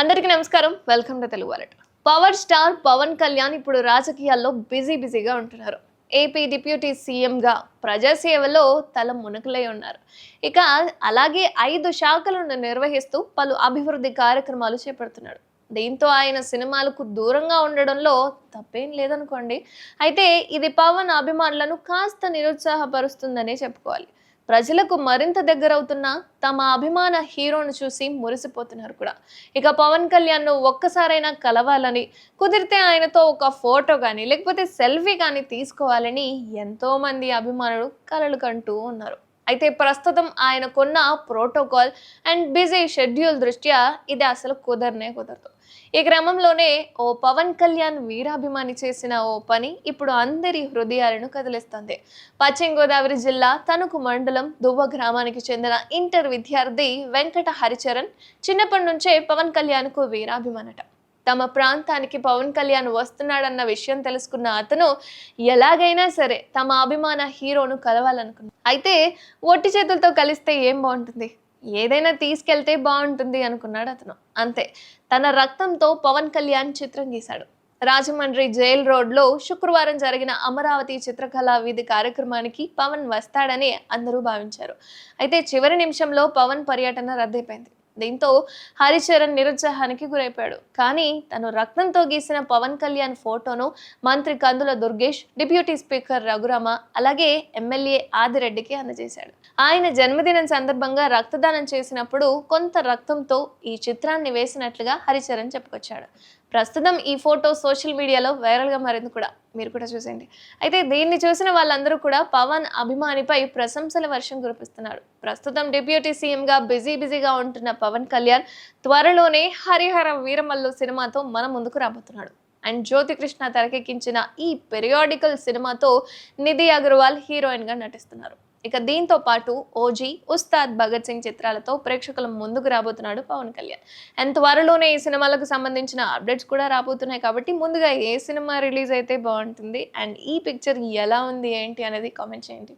అందరికీ నమస్కారం. Welcome to Telugu wallet power star Pavan Kalyan ఇప్పుడు రాజకీయాల్లో బిజీ బిజీగా ఉంటున్నారు. ఏపీ డిప్యూటీ సీఎంగా ప్రజాసేవలో తల మునకలై ఉన్నారు. ఇక అలాగే ఐదు శాఖలను నిర్వహిస్తూ పలు అభివృద్ధి కార్యక్రమాలు చేపడుతున్నాడు. దీంతో ఆయన సినిమాలకు దూరంగా ఉండడంలో తప్పేం లేదనుకోండి. అయితే ఇది పవన్ అభిమానులను కాస్త నిరుత్సాహపరుస్తుందనే చెప్పుకోవాలి. ప్రజలకు మరింత దగ్గరవుతున్న తమ అభిమాన హీరోను చూసి మురిసిపోతున్నారు కూడా. ఇక పవన్ కళ్యాణ్ను ఒక్కసారైనా కలవాలని కుదిరితే ఆయనతో ఒక ఫోటో కానీ లేకపోతే సెల్ఫీ కానీ తీసుకోవాలని ఎంతో మంది అభిమానులు కలలు కంటూ ఉన్నారు. అయితే ప్రస్తుతం ఆయన కొన్న ప్రోటోకాల్ అండ్ బిజీ షెడ్యూల్ దృష్ట్యా ఇది అసలు కుదరనే కుదరదు. ఈ క్రమంలోనే ఓ పవన్ కళ్యాణ్ వీరాభిమాని చేసిన ఓ పని ఇప్పుడు అందరి హృదయాలను కదిలిస్తుంది. పశ్చిమ గోదావరి జిల్లా తణుకు మండలం దువ్వ గ్రామానికి చెందిన ఇంటర్ విద్యార్థి వెంకట హరిచరణ్ చిన్నప్పటి నుంచే పవన్ కళ్యాణ్కు వీరాభిమానట. తమ ప్రాంతానికి పవన్ కళ్యాణ్ వస్తున్నాడన్న విషయం తెలుసుకున్న అతను ఎలాగైనా సరే తమ అభిమాన హీరోను కలవాలనుకున్నాడు. అయితే ఒట్టి చేతులతో కలిస్తే ఏం బాగుంటుంది? ఏదైనా తీసుకెళ్తే బాగుంటుంది అనుకున్నాడు అతను. అంతే. తన రక్తంతో పవన్ కళ్యాణ్ చిత్రం గీశాడు. రాజమండ్రి జైల్ రోడ్లో శుక్రవారం జరిగిన అమరావతి చిత్రకళా వీధి కార్యక్రమానికి పవన్ వస్తాడని అందరూ భావించారు. అయితే చివరి నిమిషంలో పవన్ పర్యటన రద్దయిపోయింది. దీంతో హరిచరణ్ నిరుత్సాహానికి గురైపాడు కానీ తను రక్తంతో గీసిన పవన్ కళ్యాణ్ ఫోటోను మంత్రి కందుల దుర్గేష్ డిప్యూటీ స్పీకర్ రఘురామ అలాగే ఎమ్మెల్యే ఆదిరెడ్డికి అందజేశాడు. ఆయన జన్మదినం సందర్భంగా రక్తదానం చేసినప్పుడు కొంత రక్తంతో ఈ చిత్రాన్ని వేసినట్లుగా హరిచరణ్ చెప్పుకొచ్చాడు. ప్రస్తుతం ఈ ఫోటో సోషల్ మీడియాలో వైరల్గా మారింది కూడా మీరు కూడా చూసేయండి. అయితే దీన్ని చూసిన వాళ్ళందరూ కూడా పవన్ అభిమానిపై ప్రశంసల వర్షం కురిపిస్తున్నారు. ప్రస్తుతం డిప్యూటీ సీఎంగా బిజీ బిజీగా ఉంటున్న పవన్ కళ్యాణ్ త్వరలోనే హరిహర వీరమల్లు సినిమాతో మన ముందుకు రాబోతున్నాడు. అండ్ జ్యోతి కృష్ణ తెరకెక్కించిన ఈ పెరియాడికల్ సినిమాతో నిధి అగర్వాల్ హీరోయిన్గా నటిస్తున్నారు. ఇక దీంతో పాటు ఓజీ ఉస్తాద్ భగత్ సింగ్ చిత్రాలతో ప్రేక్షకుల ముందుకు రాబోతున్నాడు పవన్ కళ్యాణ్. అండ్ త్వరలోనే ఈ సినిమాలకు సంబంధించిన అప్డేట్స్ కూడా రాబోతున్నాయి కాబట్టి ముందుగా ఏ సినిమా రిలీజ్ అయితే బాగుంటుంది అండ్ ఈ పిక్చర్ ఎలా ఉంది ఏంటి అనేది కామెంట్ చేయండి.